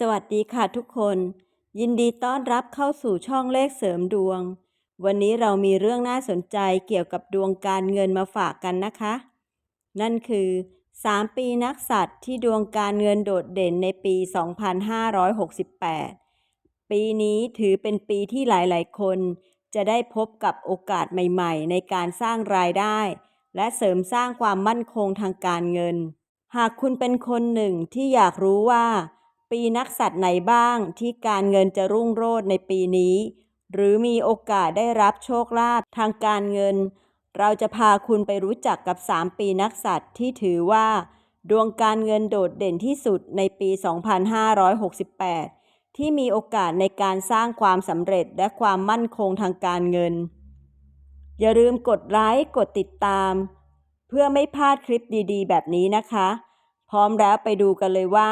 สวัสดีค่ะทุกคน ยินดีต้อนรับเข้าสู่ช่องเลขเสริมดวง วันนี้เรามีเรื่องน่าสนใจเกี่ยวกับดวงการเงินมาฝากกันนะคะ นั่นคือ 3 ปีนักสัตว์ที่ดวงการเงินโดดเด่นในปี 2568 ปีนี้ถือเป็นปีที่หลายๆ คน จะได้พบกับโอกาสใหม่ ๆ ในการสร้างรายได้ และเสริมสร้างความมั่นคงทางการเงิน หากคุณเป็นคนหนึ่งที่อยากรู้ว่า ปีนักสัตว์ไหนบ้างที่การเงินจะรุ่งโรจน์ในปีนี้ หรือมีโอกาสได้รับโชคลาภทางการเงิน เราจะพาคุณไปรู้จักกับ 3 ปีนักสัตว์ที่ถือว่า ดวงการเงินโดดเด่นที่สุดในปี 2568 ที่มีโอกาสในการสร้างความสำเร็จและความมั่นคงทางการเงิน อย่าลืมกดไลค์กดติดตาม เพื่อไม่พลาดคลิปดีๆ แบบนี้นะคะ พร้อมแล้วไปดูกันเลยว่า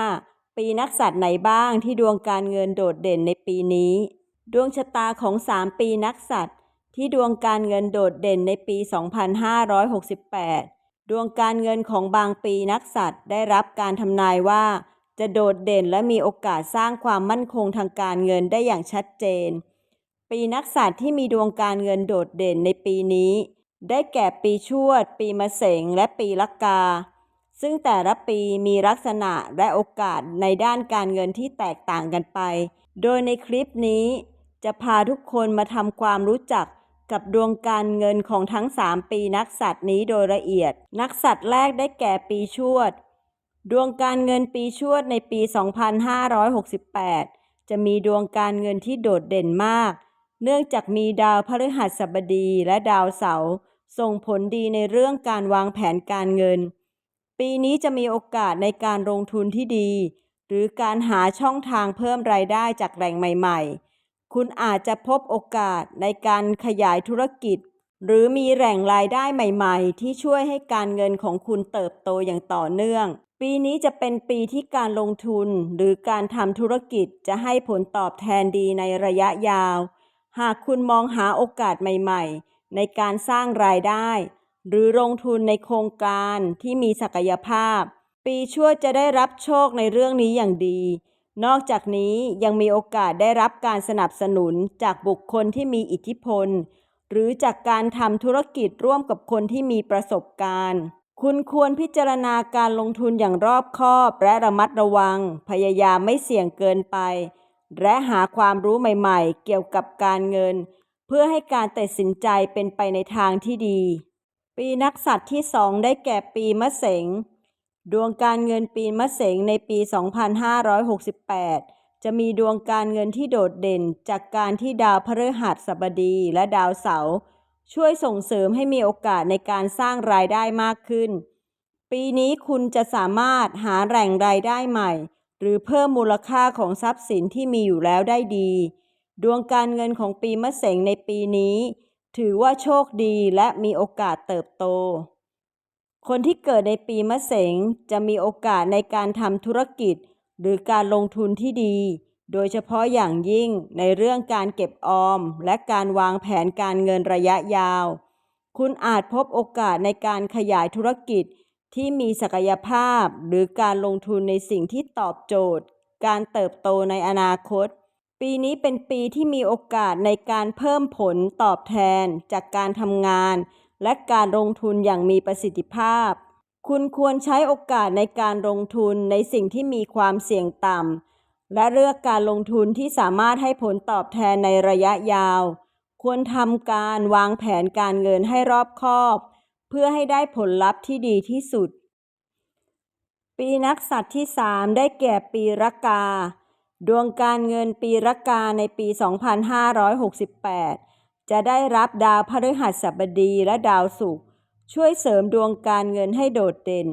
ปีนักสัตว์ไหนบ้างที่ดวงการเงินโดดเด่นในปีนี้ ดวงชะตาของ 3 ปีนักสัตว์ที่ดวงการเงินโดดเด่นในปี 2568 ดวงการเงินของบางปีนักสัตว์ได้รับการทำนายว่า จะโดดเด่นและมีโอกาสสร้างความมั่นคงทางการเงินได้อย่างชัดเจน ปีนักสัตว์ที่มีดวงการเงินโดดเด่นในปีนี้ ได้แก่ปีชวด ปีมะเสงและปีละกา ซึ่งแต่ละปีมีลักษณะและโอกาสในด้านการเงินที่แตกต่างกันไป โดยในคลิปนี้จะพาทุกคนมาทำความรู้จักกับดวงการเงินของทั้ง 3 ปีนักสัตว์นี้โดยละเอียด นักสัตว์แรกได้แก่ปีชวด ดวงการเงินปีชวดในปี 2568 จะมีดวงการเงินที่โดดเด่นมาก เนื่องจากมีดาวพฤหัสบดีและดาวเสาร์ส่งผลดีในเรื่องการวางแผนการเงิน ปีนี้จะมีโอกาสในการลงทุนที่ดี หรือการหาช่องทางเพิ่มรายได้จากแหล่งใหม่ๆ คุณอาจจะพบโอกาสในการขยายธุรกิจ หรือมีแหล่งรายได้ใหม่ๆ ที่ช่วยให้การเงินของคุณเติบโตอย่างต่อเนื่อง ปีนี้จะเป็นปีที่การลงทุนหรือการทำธุรกิจจะให้ผลตอบแทนดีในระยะยาว หากคุณมองหาโอกาสใหม่ ๆ ในการสร้างรายได้ หรือลงทุนในโครงการที่มีศักยภาพ ปีชวดจะได้รับโชคในเรื่องนี้อย่างดี นอกจากนี้ยังมีโอกาสได้รับการสนับสนุนจากบุคคลที่มีอิทธิพล หรือจากการทำธุรกิจร่วมกับคนที่มีประสบการณ์ คุณควรพิจารณาการลงทุนอย่างรอบคอบและระมัดระวัง พยายามไม่เสี่ยงเกินไป และหาความรู้ใหม่ ๆ เกี่ยวกับการเงิน เพื่อให้การตัดสินใจเป็นไปในทางที่ดี ปีนักสัตว์ที่สองได้แก่ปีมะเสง ดวงการเงินปีมะเสงในปี 2568 จะมีดวงการเงินที่โดดเด่นจากการที่ดาวพฤหัสบดีและดาวเสาร์ช่วยส่งเสริมให้มีโอกาสในการสร้างรายได้มากขึ้น ปีนี้คุณจะสามารถหาแหล่งรายได้ใหม่ หรือเพิ่มมูลค่าของทรัพย์สินที่มีอยู่แล้วได้ดี ดวงการเงินของปีมะเสงในปีนี้ ถือว่าโชคดีและมีโอกาสเติบโต คนที่เกิดในปีมะเสงจะมีโอกาสในการทำธุรกิจ หรือการลงทุนที่ดี โดยเฉพาะอย่างยิ่งในเรื่องการเก็บออม และการวางแผนการเงินระยะยาว คุณอาจพบโอกาสในการขยายธุรกิจที่มีศักยภาพ หรือการลงทุนในสิ่งที่ตอบโจทย์ การเติบโตในอนาคต ปีนี้เป็นปีที่มีโอกาสในการเพิ่มผลตอบแทนจากการทำงาน และการลงทุนอย่างมีประสิทธิภาพ คุณควรใช้โอกาสในการลงทุนในสิ่งที่มีความเสี่ยงต่ำ และเลือกการลงทุนที่สามารถให้ผลตอบแทนในระยะยาว ควรทำการวางแผนการเงินให้รอบคอบ เพื่อให้ได้ผลลัพธ์ที่ดีที่สุด ปีนักสัตว์ที่ 3 ได้แก่ปีรากา ดวงการเงินปีรากาในปี 2568 จะได้รับดาวพฤหัสบดีและดาวศุกร์ช่วยเสริมดวงการเงินให้โดดเด่น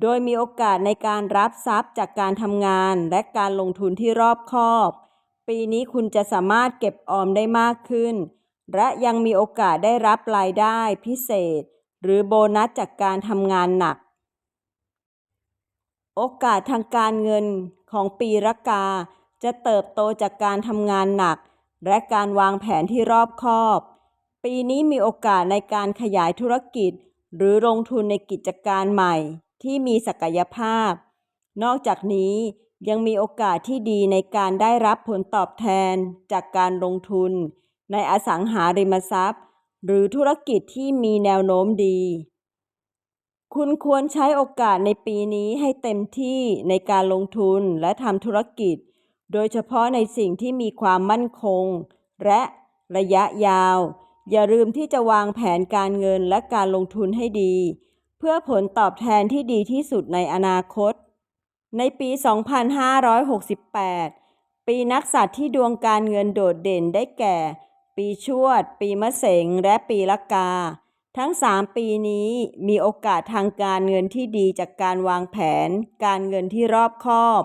โดยมีโอกาสในการรับทรัพย์จากการทำงานและการลงทุนที่รอบคอบ ปีนี้คุณจะสามารถเก็บออมได้มากขึ้น และยังมีโอกาสได้รับรายได้พิเศษ หรือโบนัสจากการทำงานหนัก โอกาสทางการเงิน ของปีรากา จะเติบโตจากการทำงานหนัก และการวางแผนที่รอบคอบ ปีนี้มีโอกาสในการขยายธุรกิจ หรือลงทุนในกิจการใหม่ ที่มีศักยภาพ นอกจากนี้ยังมีโอกาสที่ดีในการได้รับผลตอบแทนจากการลงทุน ในอสังหาริมทรัพย์ หรือธุรกิจที่มีแนวโน้มดี คุณควรใช้โอกาสในปีนี้ให้เต็มที่ในการลงทุนและทำธุรกิจ โดยเฉพาะในสิ่งที่มีความมั่นคง และระยะยาว อย่าลืมที่จะวางแผนการเงินและการลงทุนให้ดี เพื่อผลตอบแทนที่ดีที่สุดในอนาคต ในปี 2568 ปีนักสัตว์ที่ดวงการเงินโดดเด่นได้แก่ ปีชวด ปีมะเสงและปีละกา ทั้ง 3 ปีนี้มีโอกาสทางการเงินที่ดีจากการวางแผน การเงินที่รอบคอบ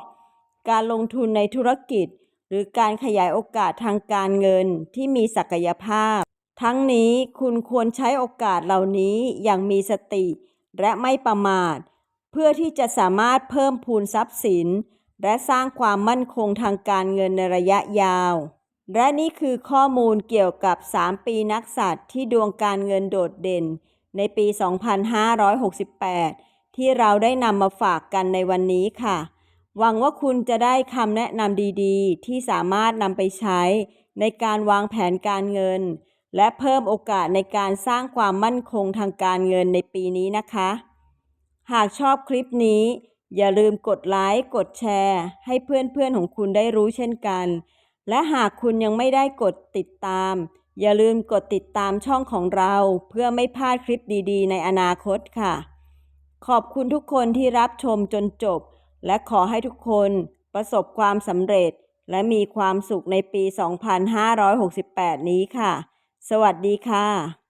การลงทุนในธุรกิจ หรือการขยายโอกาสทางการเงินที่มีศักยภาพ ทั้งนี้คุณควรใช้โอกาสเหล่านี้อย่างมีสติ และไม่ประมาท เพื่อที่จะสามารถเพิ่มพูนทรัพย์สิน และสร้างความมั่นคงทางการเงินในระยะยาว และนี่คือข้อมูลเกี่ยวกับ 3 ปีนักสัตว์ที่ดวงการเงินโดดเด่น ในปี 2568 ที่เราได้นำมาฝากกันในวันนี้ค่ะ หวังว่าคุณจะได้คำแนะนำดีๆ ที่สามารถนำไปใช้ในการวางแผนการเงิน และเพิ่มโอกาสในการสร้างความมั่นคงทางการเงินในปีนี้นะคะ หากชอบคลิปนี้ อย่าลืมกดไลค์ กดแชร์ ให้เพื่อนๆของคุณได้รู้เช่นกัน และหากคุณยังไม่ได้กดติดตาม อย่าลืมกดติดตามช่องของเรา เพื่อไม่พลาดคลิปดีๆ ในอนาคตค่ะ ขอบคุณทุกคนที่รับชมจนจบ และขอให้ทุกคนประสบความสำเร็จ และมีความสุขในปี 2568 นี้ค่ะ สวัสดีค่ะ